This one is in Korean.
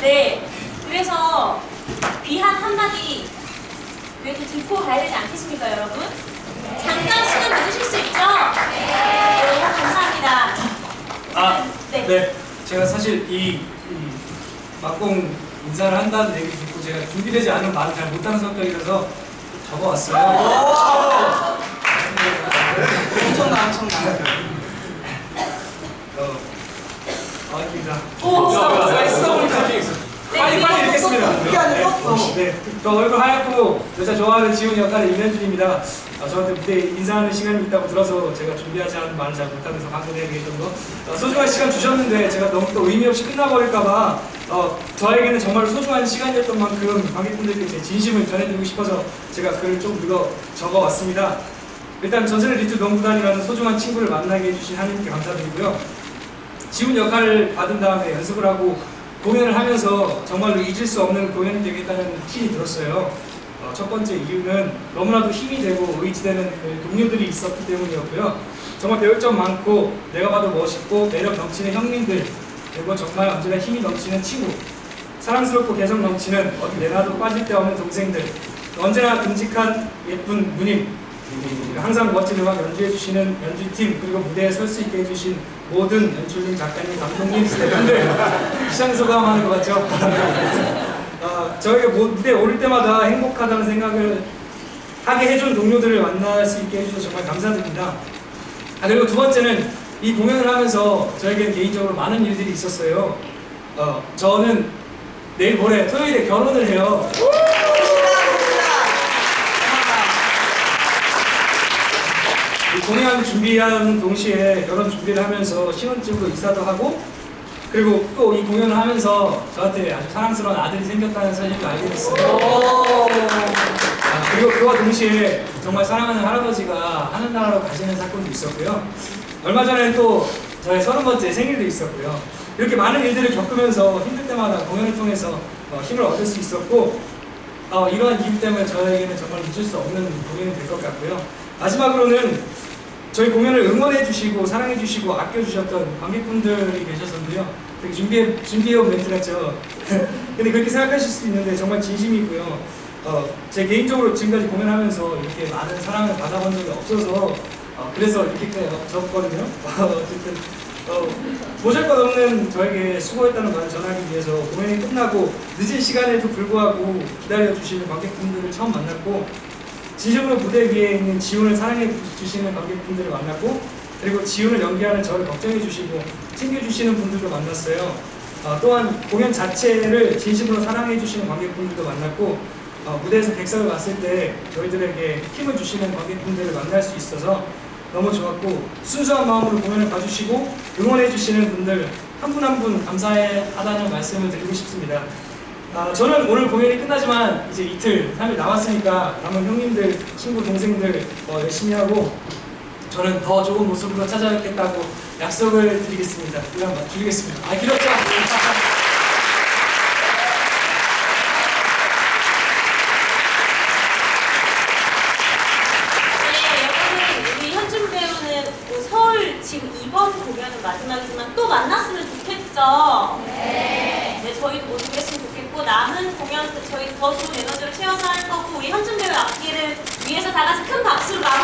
네. 그래서 귀한 한마디 이렇게 듣고 가야 되지 않겠습니까, 여러분? 잠깐 시간 내주실 수 있죠? 네. 감사합니다. 아, 네. 네. 제가 사실 이, 이 막공 인사를 한다는 얘기 듣고 제가 준비되지 않은 말을 잘 못하는 성격이라서 적어왔어요. 아, 네. 엄청나, 엄청나. 네, 저 얼굴 하얗고 여자 좋아하는 지훈 역할의 이면준입니다. 아, 저한테 무대 인사하는 시간이 있다고 들어서 제가 준비하지 않은 말을 잘 못하면서 방금 얘기했던 거 어, 소중한 시간 주셨는데 제가 너무 또 의미 없이 끝나버릴까봐 어, 저에게는 정말 소중한 시간이었던 만큼 관객분들께 제 진심을 전해드리고 싶어서 제가 글을 좀 읽어 적어왔습니다. 일단 전설의 리트 농구단이라는 소중한 친구를 만나게 해주신 하나님께 감사드리고요. 지훈 역할을 받은 다음에 연습을 하고 공연을 하면서 정말로 잊을 수 없는 공연이 되겠다는 힘이 들었어요. 어, 첫 번째 이유는 너무나도 힘이 되고 의지되는 그 동료들이 있었기 때문이었고요. 정말 배울 점 많고 내가 봐도 멋있고 매력 넘치는 형님들 그리고 정말 언제나 힘이 넘치는 친구 사랑스럽고 개성 넘치는 어디 내놔도 빠질 데 없는 동생들 언제나 듬직한 예쁜 누님 항상 멋진 음악 연주해 주시는 연주팀 그리고 무대에 설 수 있게 해주신 모든 연출님, 작가님, 감독님, 스태프분들 시장 소감하는 것 같죠? 어, 저희가 모- 무대에 오를 때마다 행복하다는 생각을 하게 해준 동료들을 만날 수 있게 해주셔서 정말 감사드립니다. 아, 그리고 두 번째는 이 공연을 하면서 저에게 개인적으로 많은 일들이 있었어요. 어, 저는 내일 모레 토요일에 결혼을 해요. 이 공연 준비하는 동시에 결혼 준비를 하면서 신혼집으로 이사도 하고 그리고 또 이 공연을 하면서 저한테 아주 사랑스러운 아들이 생겼다는 사실을 알게 됐어요. 아, 그리고 그와 동시에 정말 사랑하는 할아버지가 하늘나라로 가시는 사건도 있었고요. 얼마 전에 또 저의 서른 번째 생일도 있었고요. 이렇게 많은 일들을 겪으면서 힘들 때마다 공연을 통해서 어, 힘을 얻을 수 있었고 어, 이러한 이유 때문에 저에게는 정말 잊을 수 없는 공연이 될 것 같고요. 마지막으로는 저희 공연을 응원해 주시고 사랑해 주시고 아껴 주셨던 관객분들이 계셨었는데요. 되게 준비해 준비해온 멘트 같죠. 근데 그렇게 생각하실 수도 있는데 정말 진심이고요. 어, 제 개인적으로 지금까지 공연하면서 이렇게 많은 사랑을 받아본 적이 없어서 어, 그래서 이렇게 적거든요. 어쨌든 어, 보잘 것 없는 저에게 수고했다는 말을 전하기 위해서 공연이 끝나고 늦은 시간에도 불구하고 기다려 주시는 관객분들을 처음 만났고 진심으로 무대 위에 있는 지훈을 사랑해 주시는 관객분들을 만났고 그리고 지훈을 연기하는 저를 걱정해 주시고 챙겨주시는 분들도 만났어요. 어, 또한 공연 자체를 진심으로 사랑해 주시는 관객분들도 만났고 어, 무대에서 객석을 봤을 때 저희들에게 힘을 주시는 관객분들을 만날 수 있어서 너무 좋았고 순수한 마음으로 공연을 봐주시고 응원해 주시는 분들 한 분 한 분 감사하다는 말씀을 드리고 싶습니다. 아, 저는 오늘 공연이 끝나지만 이제 이틀, 3일 남았으니까 남은 형님들, 친구, 동생들 어, 열심히 하고 저는 더 좋은 모습으로 찾아뵙겠다고 약속을 드리겠습니다. 이만 마치겠습니다. 아, 길었죠? 지금 이번 공연은 마지막이지만 또 만났으면 좋겠죠? 네. 네, 저희도 뭐 모두 그랬으면 좋겠고, 남은 공연 때 저희 더 좋은 에너지를 채워서 할 거고, 우리 현준 배우 앞길을 위해서 다 같이 큰 박수로 마무리